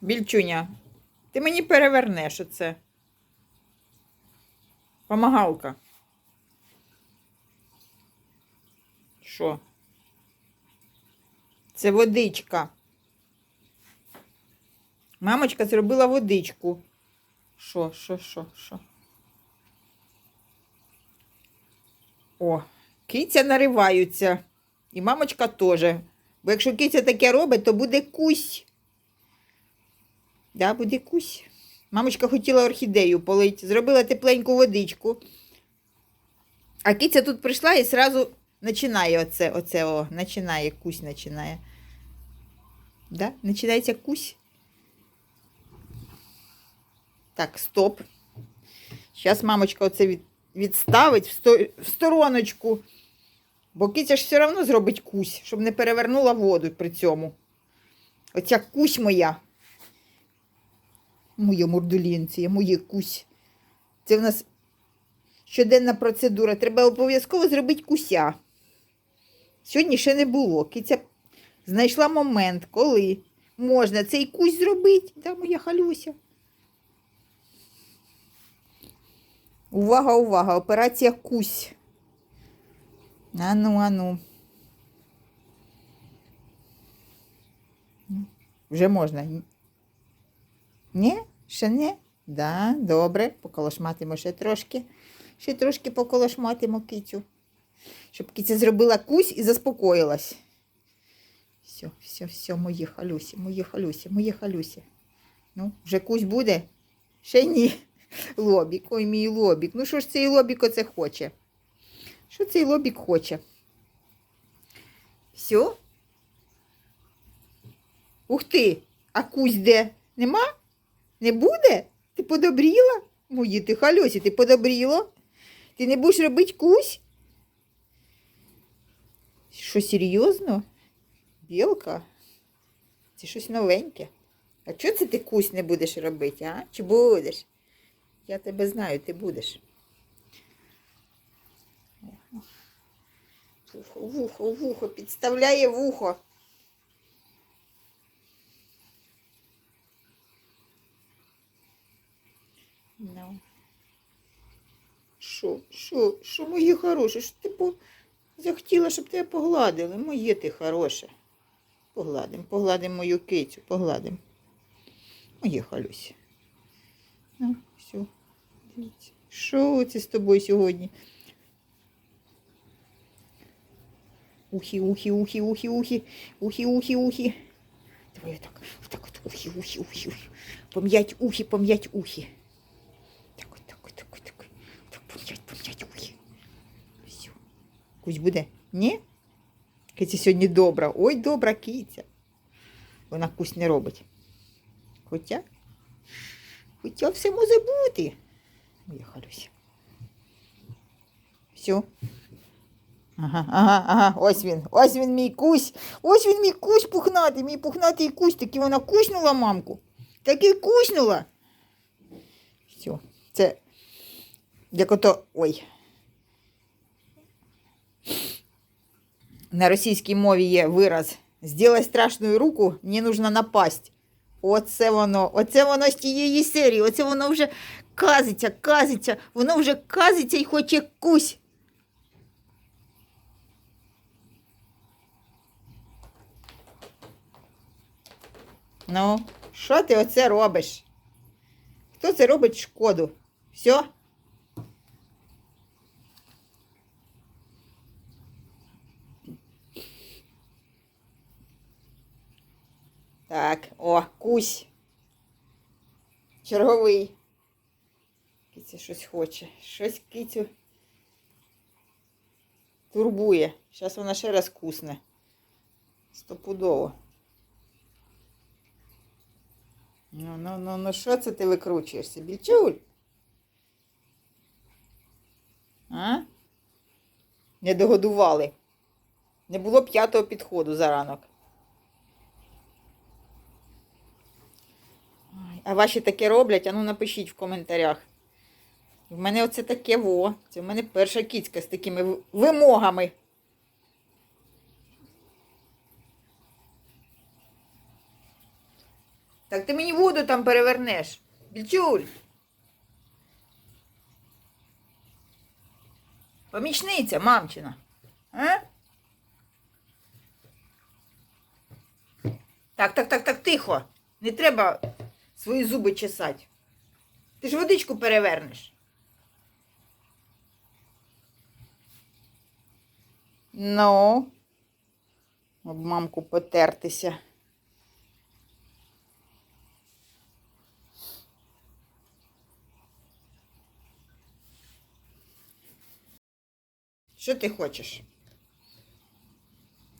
Більчуня, ти мені перевернеш оце. Помагалка. Що? Це водичка. Мамочка зробила водичку. Що, що, що, що? О, киця нариваються. І мамочка теж. Бо якщо киця таке робить, то буде кусь. Да, буде кусь. Мамочка хотіла орхідею полить, зробила тепленьку водичку. А киця тут прийшла і одразу починає оце, оце, о, починає, кусь починає. Да? Починається кусь. Так, стоп. Зараз мамочка оце від, відставить в, сто, в стороночку. Бо киця ж все одно зробить кусь, щоб не перевернула воду при цьому. Оця кусь моя. Моє мордулінці, моє кусь. Це в нас щоденна процедура. Треба обов'язково зробити куся. Сьогодні ще не було. Киця знайшла момент, коли можна цей кусь зробити. Да, моя халюся. Увага, увага, операція кусь. Ану, ану. Вже можна. Ні? Ще не? Да, добре. Поколошматимо ще трошки. Ще трошки поколошматимо кицю. Щоб киця зробила кусь і заспокоїлась. Все, все, все, мої халюсі, мої халюсі, мої халюсі. Ну, вже кусь буде? Ще ні. Лобік, ой, мій лобік. Ну що ж цей лобік оце хоче? Що цей лобік хоче? Все? Ух ти! А кусь де? Нема? Не буде? Ти подобріла? Мої ти халюсі, ти подобріло? Ти не будеш робити кусь? Що серйозно? Білка? Це щось новеньке. А чого це ти кусь не будеш робити, а? Чи будеш? Я тебе знаю, ти будеш. Вухо, вухо, вухо, підставляє вухо. Ну. Що, що, моє хороше? Що ти по... захотіла, щоб тебе погладили? Моє ти хороше. Погладим, погладим мою кицю, погладим. Моє халюся. Ну, все. Дивіться. Що це з тобою сьогодні? Ухи, ухи, ухи, ухи, ухи, ухи, ухи, ухи. Давай так, так от ухи, ухи, ухи, ухи. Пом'ять ухи, пом'ять ухи. Так от, так от, так от, так от. Так, пом'ять, пом'ять ухи. Все. Кусь буде? Ні? Киця сьогодні добра. Ой, добра киця. Вона кусь не робить. Хоча, хоча все може бути. Халюся. Все. Ага, ага, ага, ось він, ось він мій кусь, ось він мій кусь пухнатий, мій пухнатий кусь, таки вона куснула мамку. Таки куснула. Все, це як ото. Ой. На російській мові є вираз «Сделай страшну руку, мені нужно напасть. Оце воно, оце воно з тієї серії, оце воно вже казиться, казиться, воно вже казиться і хоче кусь. Ну, що ти оце робиш? Хто це робить шкоду? Все? Так, о, кусь. Черговий. Киця щось хоче. Щось кицю турбує. Зараз вона ще раз кусне. Стопудово. Ну, ну, ну, ну, що це ти викручуєшся? Більчуль? А? Не догодували. Не було п'ятого підходу за ранок. А ваші таке роблять? Ану напишіть в коментарях. В мене оце таке во. Це в мене перша кіцька з такими вимогами. Так ти мені воду там перевернеш. Більчуль. Помічниця, мамчина. А? Так, так, так, так, тихо. Не треба свої зуби чесати. Ти ж водичку перевернеш. Ну, об мамку потертися. Що ти хочеш?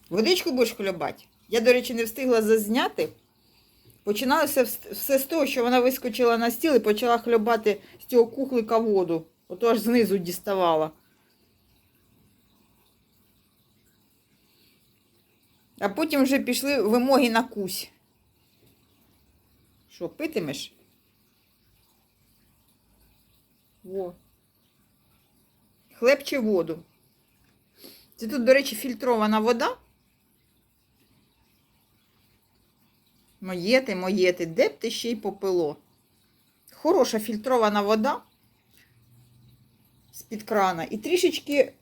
Водичку будеш хлюбати? Я, до речі, не встигла зазняти. Починалося все з того, що вона вискочила на стіл і почала хлюбати з цього кухлика воду. Ото аж знизу діставала. А потім вже пішли вимоги на кусь. Що, питимеш? Во. Хлеб чи воду? Це тут, до речі, фільтрована вода. Моє ти, моє ти, де б ти ще й попило? Хороша фільтрована вода з-під крана. І трішечки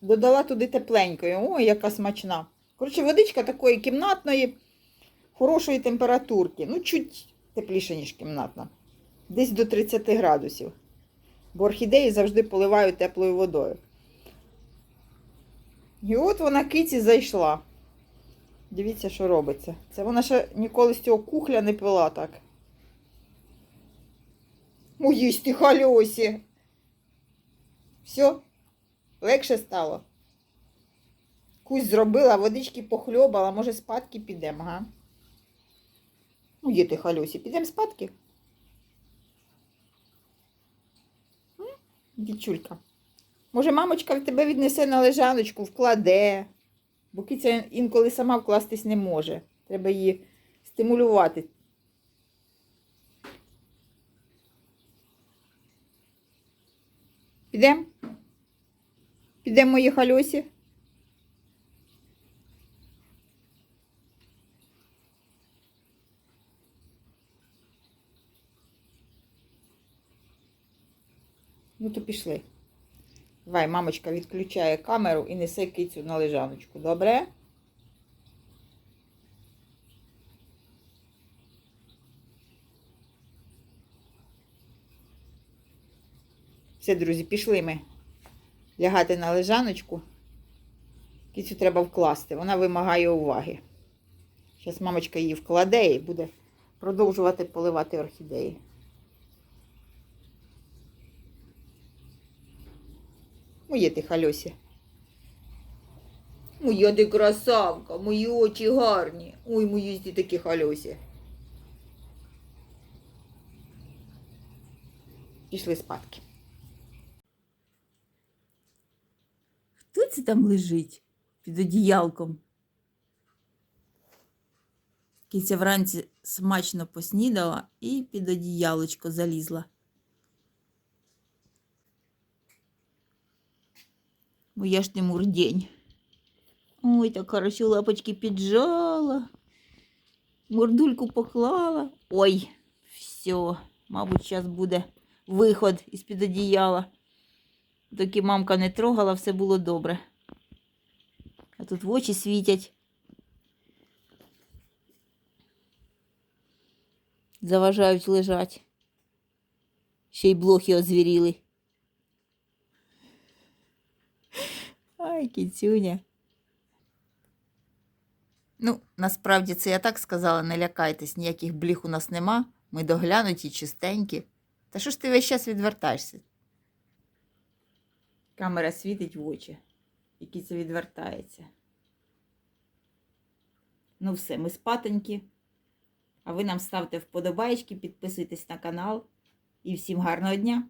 додала туди тепленької. Ой, яка смачна. Коротше, водичка такої кімнатної, хорошої температурки. Ну, чуть тепліше, ніж кімнатна. Десь до 30 градусів. Бо орхідеї завжди поливаю теплою водою. І от вона киці зайшла. Дивіться, що робиться. Це вона ще ніколи з цього кухля не пила так. Ой, їсть ти хальосі. Все, легше стало. Кусь зробила, водички похльобала, може спадки підемо, га? Ну, є ти халюсі, підемо спадки. Дівчулька. Може, мамочка тебе віднесе на лежаночку, вкладе. Бо киця інколи сама вкластись не може. Треба її стимулювати. Підемо? Підемо, мої хальосі? Ну, то пішли. Давай, мамочка відключає камеру і несе кицю на лежаночку. Добре? Все, друзі, пішли ми лягати на лежаночку. Кицю треба вкласти. Вона вимагає уваги. Зараз мамочка її вкладе і буде продовжувати поливати орхідеї. Моє ти хальосі. Моя ти красавка, мої очі гарні. Ой, мої ти такі хальосі. Пішли спадки. Хто це там лежить під одіялком? Киця вранці смачно поснідала і під одіялочко залізла. Моя ж ти мурдень. Ой, так хорошо лапочки піджала. Мордульку поклала. Ой, все, мабуть, зараз буде виход із-під одіяла. Доки мамка не трогала, все було добре. А тут в очі світять. Заважають лежать. Ще й блохи озвіріли. Ай, кіцюня. Ну, насправді це я так сказала, не лякайтесь, ніяких бліх у нас нема. Ми доглянуті, чистенькі. Та що ж ти весь час відвертаєшся? Камера світить в очі, і це відвертається. Ну все, ми спатенькі. А ви нам ставте вподобайки, підписуйтесь на канал. І всім гарного дня!